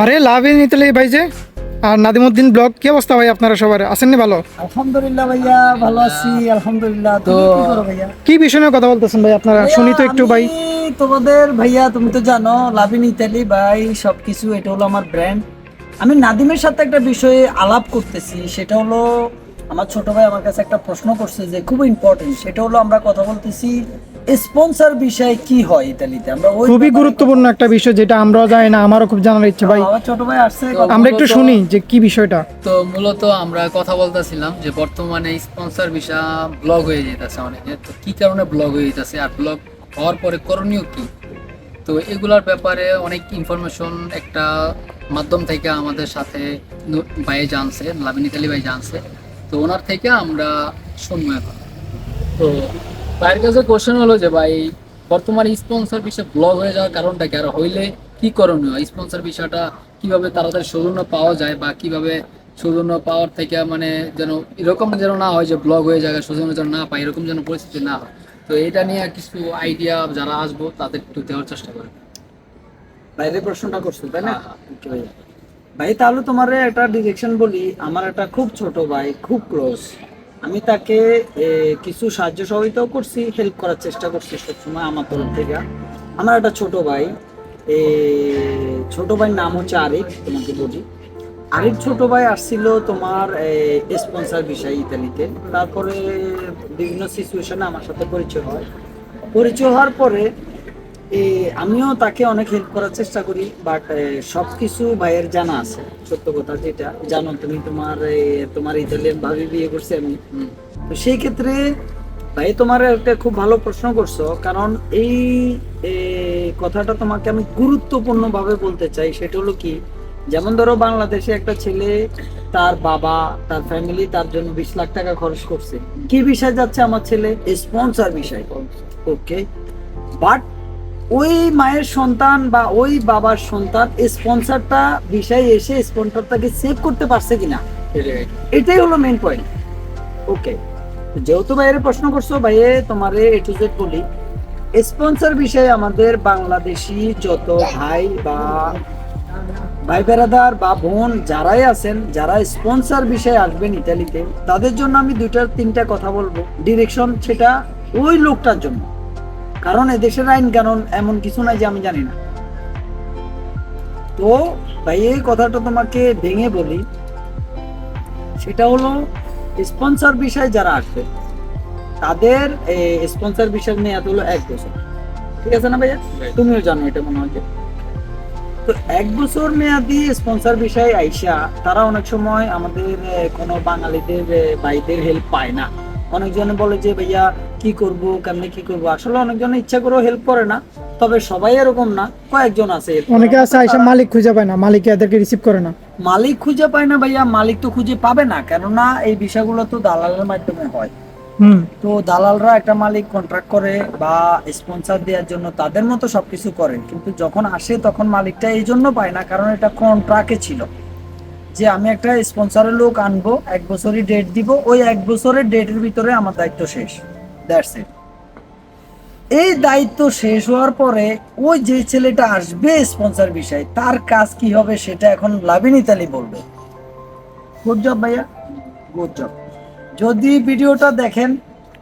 আরে লাভিন ইতালি ভাই যে। আর নাদিমুদ্দিন ব্লগ কি অবস্থা ভাই আপনারা সবার? আছেননি ভালো? আলহামদুলিল্লাহ ভাইয়া ভালো আছি আলহামদুলিল্লাহ। তো কি করো ভাইয়া? কি বিষয় নিয়ে কথা বলতেছেন ভাই আপনারা? শুনি তো একটু ভাই। তোমাদের ভাইয়া তুমি তো জানো লাভিন ইতালি ভাই সবকিছু এটা হলো আমার ব্র্যান্ড আমি নাদিমের সাথে একটা বিষয়ে আলাপ করতেছি সেটা হলো আমার ছোট ভাই আমার কাছে একটা প্রশ্ন করছে যে খুব ইম্পর্টেন্ট সেটা হলো আমরা কথা বলতেছি স্পন্সর বিষয়ে কি হয় ইতালিতে? আমরা খুবই ব্যাপারে- গুরুত্বপূর্ণ একটা বিষয় যেটা আমরাও জানি না আমারও খুব জানার ইচ্ছে ভাই। ছোট ভাই আসছে আমরা একটু শুনি যে কি বিষয়টা। তো মূলত আমরা কথা বলতেছিলাম যে বর্তমানে স্পন্সর ভিসা ব্লগ হয়ে যেতেছে অনেকে। তো কি কারণে ব্লগ হয়ে যেতেছে আর ব্লগ হওয়ার পরে করণীয় কি? তো এগুলার ব্যাপারে অনেক ইনফরমেশন একটা মাধ্যম থেকে আমাদের সাথে ভাই জানছে লাবিনী আলী ভাই জানছে। তো ওনার থেকে আমরা শুনব এখন। তো ভাইয়ের কাছে কোশ্চেন হলো যে ভাই বর্তমানে স্পন্সর বিষয় ব্লগ হয়ে যাওয়ার কারণটা কি? আর হইলে কি করণীয়? স্পন্সর বিষয়টা কীভাবে তাড়াতাড়ি সৌজন্য পাওয়া যায় বা কীভাবে সৌজন্য পাওয়ার থেকে মানে যেন এরকম যেন না হয় যে ব্লগ হয়ে যায় সৌজন্য যেন না পায় এরকম যেন পরিস্থিতি না হয়। তো এটা নিয়ে কিছু আইডিয়া যারা আসব তাদের একটু দেওয়ার চেষ্টা করে বাইরে প্রশ্নটা করছ তাই না? হ্যাঁ, Okay, ভাই তাহলে তোমার একটা ডিরেকশন বলি। আমার একটা খুব ছোট ভাই খুব ক্লোজ আমি তাকে কিছু সাহায্য সহযোগিতাও করছি হেল্প করার চেষ্টা করছি সবসময় আমার তরফ থেকে। আমার একটা ছোট ভাই ছোট ভাইয়ের নাম হচ্ছে আরিফ, তোমাকে বলি। আরিফ ছোট ভাই আসছিল তোমার স্পন্সর বিষয় ইতালিতে। তারপরে বিভিন্ন সিচুয়েশনে আমার সাথে পরিচয় হয়। পরিচয় হওয়ার পরে আমিও তাকে অনেক হেল্প করার চেষ্টা করি বাট সব কিছু ভাইয়ের জানা আছে সত্য কথা যেটা। জানো তুমি তোমার তোমার ইতালিয়ান ভাবি বিয়ে করছি আমি। তো সেই ক্ষেত্রে ভাই তোমার একটা খুব ভালো প্রশ্ন করছ কারণ এই কথাটা তোমাকে আমি গুরুত্বপূর্ণ ভাবে বলতে চাই সেটা হলো কি যেমন ধরো বাংলাদেশে একটা ছেলে তার বাবা তার ফ্যামিলি তার জন্য বিশ লাখ টাকা খরচ করছে। কি বিষয় যাচ্ছে আমার ছেলে? স্পন্সর বিষয়। ওকে বাট ওই মায়ের সন্তান বা ওই বাবার সন্তান স্পন্সরটা বিষয়ে এসে স্পন্সরটাকে সেভ করতে পারছে কিনা? এটাই। হলো মেন পয়েন্ট ওকে যেহেতু বাইরে প্রশ্ন করছ, ভাইয়ে তোমারে এ টু জেড বলি। স্পন্সর বিষয়ে আমাদের বাংলাদেশি যত ভাই বা ভাই বেড়াদার বা বোন যারাই আছেন, যারা স্পন্সর বিষয়ে আসবেন ইতালিতে, তাদের জন্য আমি দুইটা, তিনটা কথা বলব। ডিরেকশন সেটা ওই লোকটার জন্য। কারণ এদেশের আইন কানুন এমন কিছু নাই যে আমি জানি না। তো ভাই এই কথাটা তোমাকে ভেঙে বলি সেটা হলো স্পন্সর বিষয় যারা আসবে তাদের স্পন্সর বিষয়ের মেয়াদ হলো এক বছর। ঠিক আছে না ভাইয়া? তুমিও জানো এটা মনে হয় যে। তো এক বছর মেয়াদি স্পন্সর বিষয়ে আইসা তারা অনেক সময় আমাদের কোনো বাঙালিদের ভাইদের হেল্প পায় না। অনেকজনে বলে যে ভাইয়া কি করব? কেমনে কি করব? আসলে অনেকজন ইচ্ছা করেও হেল্প করে না তবে সবাই এরকম না কয়েকজন আছে অনেকে আছে আইসা মালিক খুঁজে পায় না মালিক এদেরকে রিসিভ করে না। মালিক খুঁজে পায় না ভাইয়া মালিক তো খুঁজে পাবে না কেননা এই বিষয়গুলো তো দালালের মাধ্যমে হয়। হুম। তো দালালরা একটা মালিক কন্ট্রাক্ট করে বা স্পন্সর দেওয়ার জন্য তাদের মতো সবকিছু করে কিন্তু যখন আসে তখন মালিকটা এই জন্য পায় না কারণ এটা কন্ট্রাক্টে ছিল। যে আমি একটা স্পন্সরের লোক আনব, এক বছরই ডেট দিব, ওই এক বছরের ডেটের ভিতরে আমার দায়িত্ব শেষ। দ্যাটস ইট এই দায়িত্ব শেষ হওয়ার পরে ওই যে ছেলেটা আসবে স্পন্সর বিষয়, তার কাজ কি হবে সেটা এখন লাভিন ইতালি বলবে। গুড জব ভাইয়া। গুড জব যদি ভিডিওটা দেখেন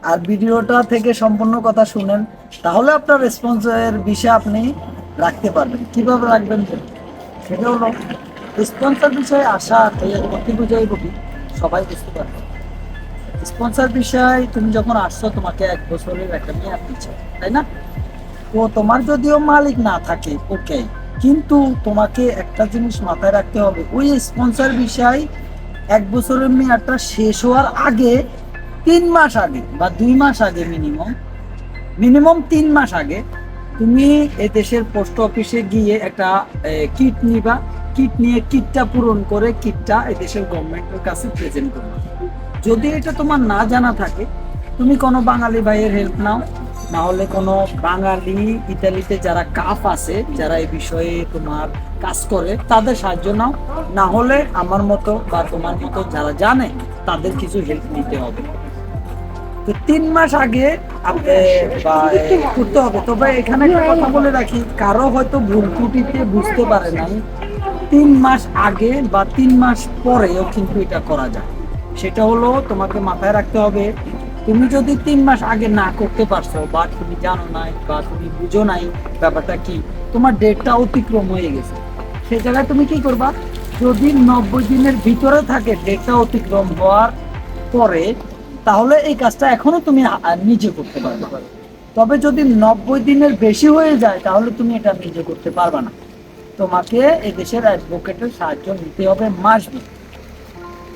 আর ভিডিওটা থেকে সম্পূর্ণ কথা শুনেন, তাহলে আপনার রেসপন্সের বিষয়ে আপনি রাখতে পারবেন। কীভাবে রাখবেন সেটা হলো স্পন্সর বিষয়ে আসা প্রতি বুঝাই বলি সবাই বুঝতে পারবে। স্পন্সর বিষয় তুমি যখন আসছো, তোমাকে এক বছরের একটা মেয়াদ দিচ্ছে, তাই না? তো তোমার যদিও মালিক না থাকে ওকে কিন্তু তোমাকে একটা জিনিস মাথায় রাখতে হবে, ওই স্পন্সর বিষয় এক বছরের মেয়াদটা শেষ হওয়ার আগে, তিন মাস আগে বা দুই মাস আগে মিনিমাম মিনিমাম তিন মাস আগে, তুমি এই দেশের পোস্ট অফিসে গিয়ে একটা কিট নিবা কিট নিয়ে কিটটা পূরণ করে কিটটা এই দেশের গভর্নমেন্টের কাছে প্রেজেন্ট করবে যদি এটা তোমার না জানা থাকে, তুমি কোনো বাঙালি ভাইয়ের হেল্প নাও, না হলে কোনো বাঙালি ইতালিতে যারা কাফ আছে, যারা এই বিষয়ে তোমার কাজ করে, তাদের সাহায্য নাও। না হলে আমার মতো বা তোমার মতো যারা জানে, তাদের কিছু হেল্প নিতে হবে। তো তিন মাস আগে করতে হবে। তবে এখানে একটা কথা বলে রাখি, কারও হয়তো ভুল বুঝতে পারে নাই। তিন মাস আগে বা তিন মাস পরেও কিন্তু এটা করা যায়। সেটা হলো তোমাকে মাথায় রাখতে হবে, তুমি যদি তিন মাস আগে না করতে পারছ বা তুমি জানো নাই বা তুমি বুঝো নাই ব্যাপারটা কি, তোমার ডেটটা অতিক্রম হয়ে গেছে। সে জায়গায় তুমি কি করবা? যদি নব্বই দিনের ভিতরে থাকে ডেটটা অতিক্রম হওয়ার পরে, তাহলে এই কাজটা এখনও তুমি নিজে করতে পারবে। তবে যদি নব্বই দিনের বেশি হয়ে যায়, তাহলে তুমি এটা নিজে করতে পারবে না। তোমাকে এদেশের অ্যাডভোকেটের সাহায্য নিতে হবে মাসবে।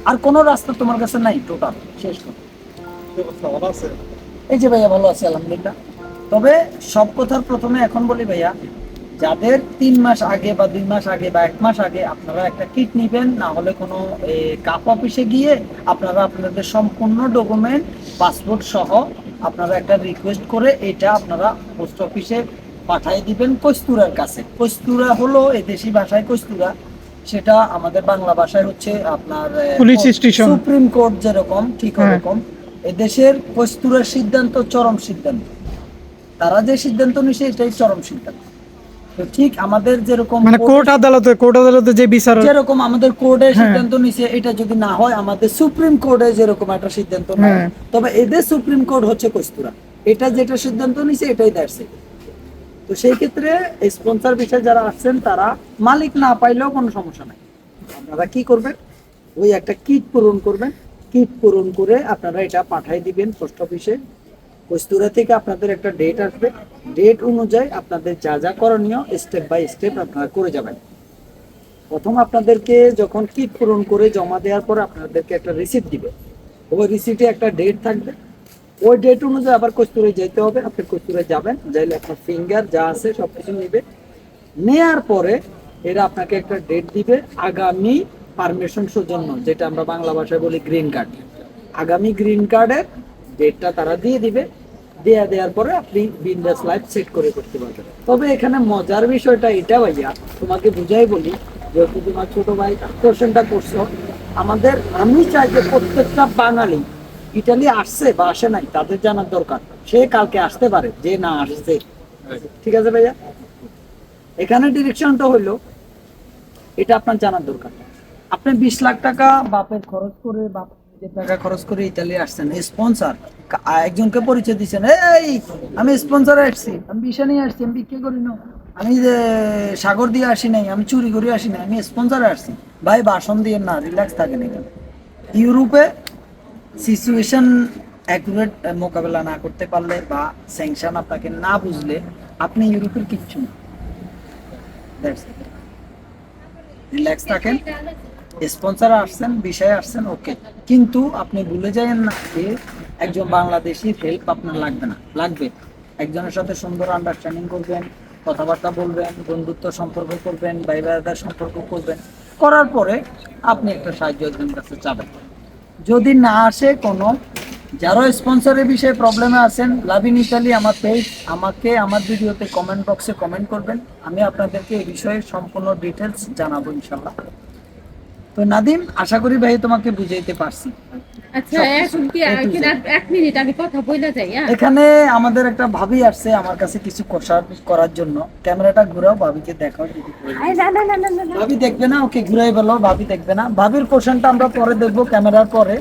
আর কোনো রাস্তা তোমার কাছে নাই টোটাল শেষ কথা। এই যে ভাইয়া, ভালো আছে, আলহামদুলিল্লাহ। তবে সব কথার প্রথমে এখন বলি ভাইয়া, যাদের তিন মাস আগে বা দুই মাস আগে বা এক মাস আগে আপনারা একটা কিট নিবেন, না হলে কোনো কাপ অফিসে গিয়ে আপনারা আপনাদের সম্পূর্ণ ডকুমেন্ট পাসপোর্ট সহ আপনারা একটা রিকোয়েস্ট করে এটা আপনারা পোস্ট অফিসে পাঠিয়ে দিবেন কস্তুরার কাছে কস্তুরা হলো এই দেশি ভাষায় কস্তুরা সেটা আমাদের বাংলা ভাষায় হচ্ছে আপনার পুলিশ স্টেশন। সুপ্রিম কোর্ট যেরকম ঠিক হ্যাঁ। ওরকম এদেশের কস্তুরের সিদ্ধান্ত চরম সিদ্ধান্ত তারা যে সিদ্ধান্ত নিছে এটাই চরম সিদ্ধান্ত তো ঠিক আমাদের যেরকম মানে কোর্ট আদালতে কোর্ট আদালতে যে বিচার যেরকম আমাদের কোর্টে হ্যাঁ। সিদ্ধান্ত নিছে এটা যদি না হয় আমাদের সুপ্রিম কোর্টে যেরকম একটা সিদ্ধান্ত নেয় হ্যাঁ। তবে এদের সুপ্রিম কোর্ট হচ্ছে কস্তুরা এটা যেটা সিদ্ধান্ত নিছে এটাই দেখছে তো সেই ক্ষেত্রে স্পন্সর বিষয়ে যারা আসছেন তারা মালিক না পাইলেও কোনো সমস্যা নাই। আপনারা কি করবেন? ওই একটা কিট পূরণ করবেন। কিট পূরণ করে আপনারা এটা পাঠাই দিবেন পোস্ট অফিসে কস্তুরা থেকে আপনাদের একটা ডেট আসবে। ডেট অনুযায়ী আপনাদের যা যা করণীয় স্টেপ বাই স্টেপ আপনারা করে যাবেন। প্রথম আপনাদেরকে যখন কিট পূরণ করে জমা দেওয়ার পর আপনাদেরকে একটা রিসিপ্ট দিবে। ওই রিসিপ্টে একটা ডেট থাকবে। ওই ডেট অনুযায়ী আবার কস্তুরে যেতে হবে, আপনি কস্তুরে যাবেন, যাইলে আপনার ফিঙ্গার যা আছে সব কিছু নেবে। নেয়ার পরে এরা আপনাকে একটা ডেট দিবে, আগামী পারমিশন সৌজন্য, যেটা আমরা বাংলা ভাষায় বলি গ্রিন কার্ড আগামী গ্রিন কার্ডের ডেটটা তারা দিয়ে দিবে, দেয়া দেওয়ার পরে আপনি বিন্দাস লাইফ সেট করে করতে পারবেন। তবে এখানে মজার বিষয়টা এটা ভাইয়া, তোমাকে বুঝাই বলি, যেহেতু তোমার ছোট ভাই কোশ্চেনটা করছ, আমাদের আমি চাই যে প্রত্যেকটা বাঙালি ইটালি আসছে বা আসে নাই, তাদের জানার দরকার। সে কালকে আসতে পারে, যে না আসছে। ঠিক আছে ভাইয়া? এখানে ডিরেকশনটা হইল, এটা আপনার জানার দরকার। আপনি বিশ লাখ টাকা বাপের খরচ করে, বাপ নিজের টাকা খরচ করে আসছেন। স্পন্সর একজনকে পরিচয় দিচ্ছেন এই, আমি স্পন্সর আসছি, আমি বিষা নিয়ে আসছি, আমি বিক্রি করি না। আমি যে সাগর দিয়ে আসি নাই, আমি চুরি করে আসি নাই, আমি স্পন্সরে আসছি। ভাই বাসন দিয়ে না রিল্যাক্স থাকেন এখানে। ইউরোপে সিচুয়েশন অ্যাকুরেট মোকাবেলা না করতে পারলে বা স্যাংশন আপনাকে না বুঝলে, আপনি ইউরোপের কিচ্ছু না। রিল্যাক্স থাকেন। স্পন্সর আসছেন, বিষয়ে আসছেন ওকে কিন্তু আপনি ভুলে যাবেন না যে একজন বাংলাদেশি হেল্প আপনার লাগবে না। লাগবে। একজনের সাথে সুন্দর আন্ডারস্ট্যান্ডিং করবেন, কথাবার্তা বলবেন, বন্ধুত্ব সম্পর্ক করবেন ভাই সম্পর্ক করবেন। করার পরে আপনি একটা সাহায্য একজনের কাছে চাবেন যদি না আসে কোনো, যারা স্পন্সরের বিষয়ে প্রবলেমে আছেন লাভিন ইতালি আমার পেজ আমাকে আমার ভিডিওতে কমেন্ট বক্সে কমেন্ট করবেন। আমি আপনাদেরকে এই বিষয়ে সম্পূর্ণ ডিটেলস জানাব ইনশাল্লাহ তো নাদিম, আশা করি ভাই তোমাকে বুঝাইতে পারছি। এখন যাই হ্যাঁ? এখানে আমাদের একটা ভাবি আসছে আমার কাছে কিছু করার জন্য। ক্যামেরাটা ঘুরাও ভাবিকে দেখাও ভাবি দেখবে না ওকে ঘুরাই বলো ভাবি দেখবে না। ভাবির কোশ্চেনটা আমরা পরে দেখব ক্যামেরার পরে।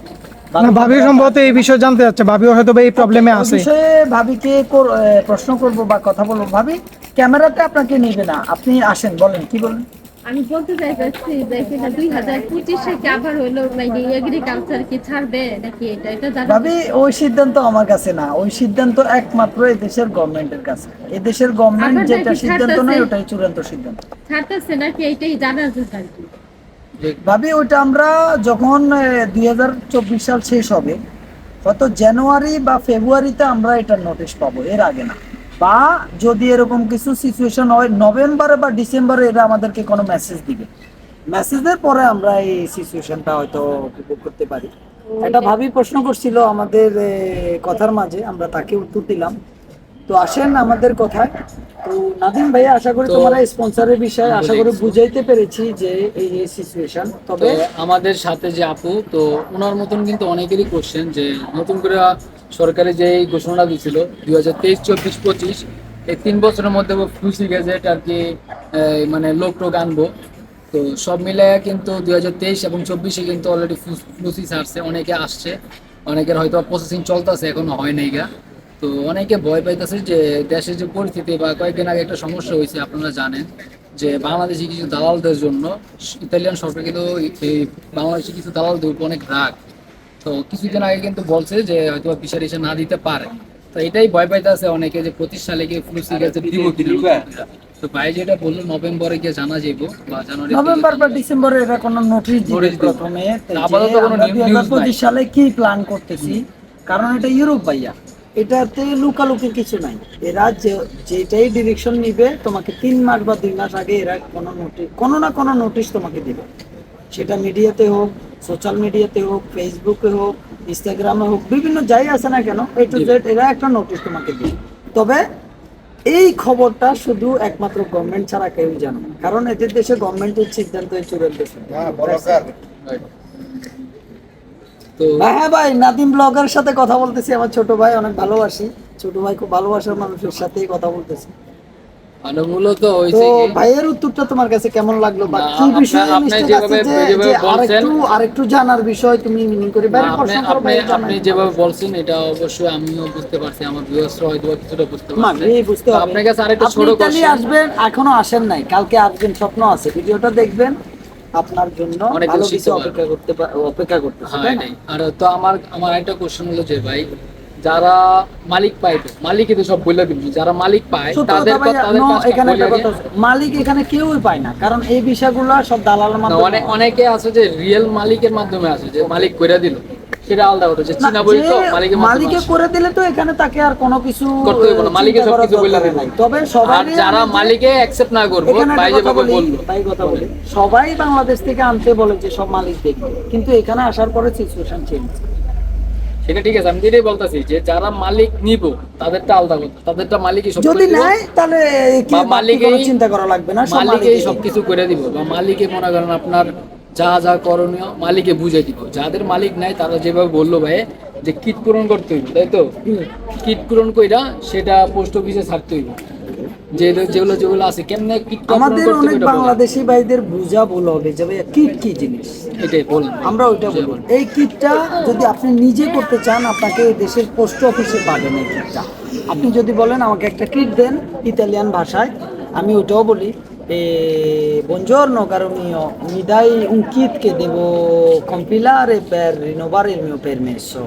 ভাবি সম্ভবত এই বিষয়ে জানতে চাচ্ছে ভাবিও হয়তো বা এই প্রবলেমে আছে। ভাবিকে প্রশ্ন করব বা কথা বলব। ভাবি ক্যামেরাতে আপনাকে নিবে না। আপনি আসেন বলেন কি বলেন? আমি বলতে চাইছি যে কিনা দুই হাজার পঁচিশে কি আবার হইল মানে এগ্রিকালচার কি ছাড়বে নাকি এটা? এটা জানা ভাবি ওই সিদ্ধান্ত আমার কাছে না। ওই সিদ্ধান্ত একমাত্র এই দেশের গভর্নমেন্টের কাছে। এই দেশের গভর্নমেন্ট যেটা সিদ্ধান্ত নেয় ওটাই চূড়ান্ত সিদ্ধান্ত। ছাড়তেছে নাকি এইটাই জানার জন্য আর কি? ভাবি ওইটা আমরা যখন দুই হাজার চব্বিশ সাল শেষ হবে হয়তো জানুয়ারি বা ফেব্রুয়ারিতে আমরা এটার নোটিশ পাবো। এর আগে না। বা যদি এরকম কিছু সিচুয়েশন হয় নভেম্বরে বা ডিসেম্বরে এরা আমাদেরকে কোনো মেসেজ দিবে। মেসেজের পরে আমরা এই সিচুয়েশনটা হয়তো উপভোগ করতে পারি। একটা ভাবি প্রশ্ন করছিল আমাদের কথার মাঝে আমরা তাকে উত্তর দিলাম। তো আসেন আমাদের কথায়। তো নাদিম ভাইয়া আশা করি তোমার স্পন্সরের বিষয়ে আশা করি বুঝাইতে পেরেছি যে এই এই সিচুয়েশন তবে আমাদের সাথে যে আপু তো ওনার মতন কিন্তু অনেকেরই কোশ্চেন যে নতুন করে সরকারে যে ঘোষণা দিয়েছিল দুই হাজার তেইশ, চব্বিশ, পঁচিশ, এই তিন বছরের মধ্যে ফ্লুসি গ্যাজেট আর কি মানে লোক টোক আনব। তো সব মিলে কিন্তু দুই হাজার তেইশ এবং চব্বিশে কিন্তু অলরেডি ফ্লুসি ছাড়ছে, অনেকে আসছে। অনেকের হয়তো প্রসেসিং চলতেছে, এখনও হয় নাই গা। তো অনেকে ভয় পাইতেছে যে দেশের যে পরিস্থিতি বা কয়েকদিন আগে একটা সমস্যা হয়েছে, আপনারা জানেন যে বাংলাদেশি কিছু দালালদের জন্য, ইতালিয়ান সরকার কিন্তু এই বাংলাদেশি কিছু দালালদের উপর অনেক রাগ। তো কিছুদিন আগে কিন্তু বলছে যে হয়তো ফিশার এসে না দিতে পারে। তো এটাই ভয় পাইতেছে অনেকে যে পঁচিশ সালে গিয়ে গেছে দিব তো ভাই যেটা বলল নভেম্বরে গিয়ে জানা যাইবো বা জানুয়ারি নভেম্বর বা ডিসেম্বরে এরা কোনো নোটিশ দিবে প্রথমে। আপাতত কোনো আমরা নিউ- 2025 সালে কি প্ল্যান করতেছি? কারণ এটা ইউরোপ ভাইয়া। এটাতে লুকালুকির কিছু নাই। এরা যে যেটাই ডিরেকশন নিবে তোমাকে তিন মাস বা দুই মাস আগে এরা কোনো নোটিশ কোনো না কোনো নোটিশ তোমাকে দিবে। সেটা মিডিয়াতে হোক সোশ্যাল মিডিয়াতে হোক ফেসবুকে হোক ইনস্টাগ্রামে হোক বিভিন্ন যাই আছে না কেন এ টু জেড এরা একটা নোটিশ তোমাকে দিবে। তবে এই খবরটা শুধু একমাত্র গভর্নমেন্ট ছাড়া কেউ জানে না। কারণ এদের দেশে গভর্নমেন্টের সিদ্ধান্ত চূড়ান্ত তো হ্যাঁ ভাই নাদিম ব্লগার সাথে কথা বলতেছি আমার ছোট ভাই অনেক ভালোবাসি। ছোট ভাই খুব ভালোবাসার মানুষের সাথেই কথা বলতেছি। মানে মূলত তো ভাইয়ের উত্তরটা তোমার কাছে কেমন লাগল বা কি বিষয়ে আপনি যেভাবে- যেভাবে বলছেন- আরেকটু আরেকটু জানার বিষয় তুমি মিনিং করে বাইরে প্রশ্ন করো আপনি আপনি যেভাবে বলছেন এটা অবশ্যই আমিও বুঝতে পারছি আমার ভিউয়ার্সরা হয়তো কিছুটা বুঝতে মা, পারছে এই বুঝতে হবে। আপনার কাছে আরেকটা ছোট ইতালি question আসবেন এখনও আসেন নাই কালকে আসবেন স্বপ্ন আছে ভিডিওটা দেখবেন আপনার জন্য অনেক কিছু। অপেক্ষা করতে অপেক্ষা করতেছে হ্যাঁ? আর তো আমার আমার একটা কোশ্চেন হলো যে ভাই যারা মালিক পায় তো মালিকই তো সব বলে দিব। যারা মালিক পায় তাদের তাদের এখানে। মালিক এখানে কেউই পায় না কারণ এই বিষয়গুলো সব দালালের মাধ্যমে অনেক অনেকে আছে যে রিয়েল মালিকের মাধ্যমে আছে যে মালিক দিল। সেটা আলাদা কথা যে চীনা বই তো মালিকের মালিকে করে দিলে তো এখানে তাকে আর কোনো কিছু করতে হইব না চিন্তা সব কিছু বলে নাই। তবে সবাই যারা মালিকে অ্যাকসেপ্ট না করব ভাই যেভাবে বলল ভাই কথা বলি। সবাই বাংলাদেশ থেকে আনতে বলে যে সব মালিক দেখবে। কিন্তু এখানে আসার পরে সিচুয়েশন চেঞ্জ সেটা ঠিক আছে আমি যেটাই বলতেছি যে যারা মালিক নিব তাদেরটা আলাদা কথা। তাদেরটা মালিকই সব যদি নাই তাহলে বা চিন্তা করা লাগবে না? মালিকেই মালিকই সবকিছু করে দিব। বা মালিকই মনে করেন আপনার যা যা করণীয় মালিকে বুঝে দিব। যাদের মালিক নাই তারা যেভাবে বলল ভাই যে কীট পূরণ করতে হইব তাই তো? কীট পূরণ কইরা সেটা পোস্ট অফিসে ছাড়তে হইব। যে যেগুলো যেগুলো আছে কেমনে কিট আমাদের অনেক। বাংলাদেশি ভাইদের বুঝা ভুল হবে যে ভাইয়া কিট কি জিনিস? এটাই বলেন আমরা ওইটা বলব। এই কিটটা যদি আপনি নিজে করতে চান আপনাকে দেশের পোস্ট অফিসে পাবেন এই কিটটা। আপনি যদি বলেন আমাকে একটা কিট দেন ইতালিয়ান ভাষায় আমি ওইটাও বলি। e buongiorno caro mio mi dai un kit che devo compilare per rinnovare il mio permesso?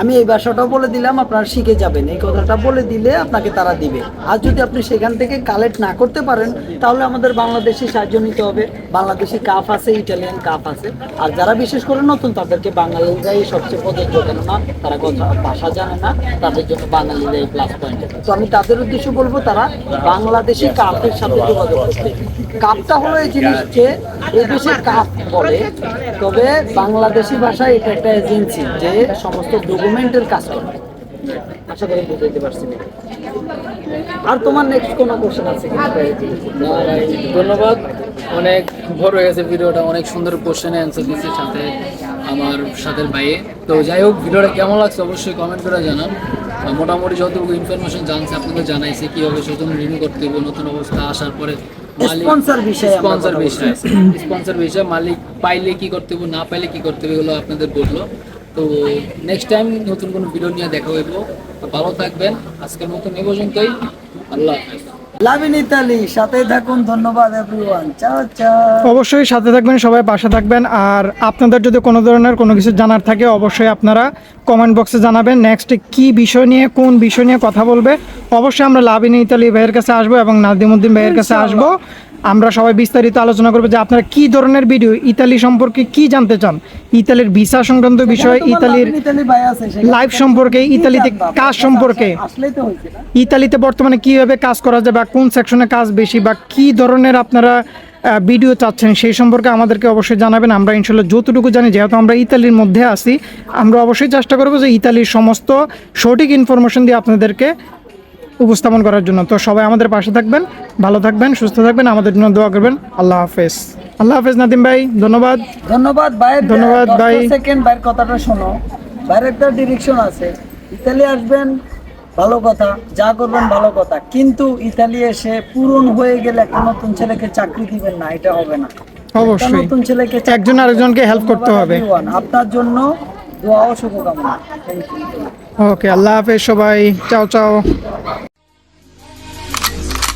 আমি এই ভাষাটাও বলে দিলাম, আপনারা শিখে যাবেন। এই কথাটা বলে দিলে আপনাকে তারা দিবে। আর যদি আপনি সেখান থেকে কালেক্ট না করতে পারেন, তাহলে আমাদের বাংলাদেশি সাহায্য নিতে হবে। বাংলাদেশি কাপ আছে, ইটালিয়ান কাপ আছে। আর যারা বিশেষ করে নতুন, তাদেরকে বাঙালিরাই সবচেয়ে প্রযোজ্য। কেননা তারা কথা, ভাষা জানে না, তাদের জন্য বাঙালিরাই প্লাস পয়েন্ট তো আমি তাদের উদ্দেশ্য বলব, তারা বাংলাদেশি কাপের সাথে যোগাযোগ করতে। কাপটা হলো এই জিনিস যে, এই দেশে কাপ বলে। তবে বাংলাদেশি ভাষায় এটা একটা এজেন্সি যে সমস্ত ডকুমেন্টের কাজ করে। আশা করি বুঝতে পারছি আর তোমার নেক্সট কোনো কোশ্চেন আছে ধন্যবাদ। অনেক বড় হয়ে গেছে ভিডিওটা অনেক সুন্দর কোশ্চেনে অ্যান্সার দিচ্ছে সাথে আমার সাথে ভাইয়ে। তো যাই হোক ভিডিওটা কেমন লাগছে অবশ্যই কমেন্ট করে জানান। মোটামুটি যতটুকু ইনফরমেশন জানছে আপনাদের জানাইছে কীভাবে সেজন্য রিনিউ করতে হবে নতুন অবস্থা আসার পরে Sponsor বিষয়ে স্পন্সর বিষয়। স্পন্সর বিষয় মালিক পাইলে কি করতে হবে না পাইলে কি করতে হবে এগুলো আপনাদের বলল। তো নেক্সট টাইম নতুন কোনো ভিডিও নিয়ে দেখা হইব। ভালো থাকবেন আজকের মতন এ পর্যন্তই। আল্লাহ হাফেজ। ইতালি সাথে থাকুন ধন্যবাদ এভরিওয়ান চাও চাও। অবশ্যই সাথে থাকবেন সবাই পাশে থাকবেন। আর আপনাদের যদি কোনো ধরনের কোনো কিছু জানার থাকে অবশ্যই আপনারা কমেন্ট বক্সে জানাবেন। নেক্সট কি বিষয় নিয়ে কোন বিষয় নিয়ে কথা বলবে? অবশ্যই আমরা লাভিন ইতালি ভাইয়ের কাছে আসব এবং নাদিমুদ্দিন ভাইয়ের কাছে আসব। আমরা সবাই বিস্তারিত আলোচনা করব যে আপনারা কি ধরনের ভিডিও ইতালি সম্পর্কে কি জানতে চান? ইতালির ভিসা সংক্রান্ত বিষয় ইতালির লাইফ সম্পর্কে ইতালিতে কাজ সম্পর্কে। ইতালিতে বর্তমানে কীভাবে কাজ করা যায় বা কোন সেকশনে কাজ বেশি বা কি ধরনের আপনারা ভিডিও চাচ্ছেন সেই সম্পর্কে আমাদেরকে অবশ্যই জানাবেন। আমরা ইনশাল্লাহ যতটুকু জানি যেহেতু আমরা ইতালির মধ্যে আছি আমরা অবশ্যই চেষ্টা করব যে ইতালির সমস্ত সঠিক ইনফরমেশন দিয়ে আপনাদেরকে উপস্থাপন করার জন্য। তো সবাই আমাদের পাশে থাকবেন ভালো থাকবেন সুস্থ থাকবেন আমাদের জন্য দোয়া করবেন। আল্লাহ হাফেজ। আল্লাহ হাফেজ নাদিম ভাই ধন্যবাদ। ধন্যবাদ ভাই ধন্যবাদ ভাই। সেকেন্ড ভাইয়ের কথাটা শোনো। ভাইয়ের একটা ডিরেকশন আছে। ইতালি আসবেন ভালো কথা যা করবেন ভালো কথা। কিন্তু ইতালি এসে পূরণ হয়ে গেলে একটা নতুন ছেলেকে চাকরি দিবেন না এটা হবে না। অবশ্যই। নতুন ছেলেকে একজন আরেকজনকে help করতে হবে। আপনার জন্য দোয়া ও শুভকামনা ওকে আল্লাহ হাফেজ সবাই। চাও চাও।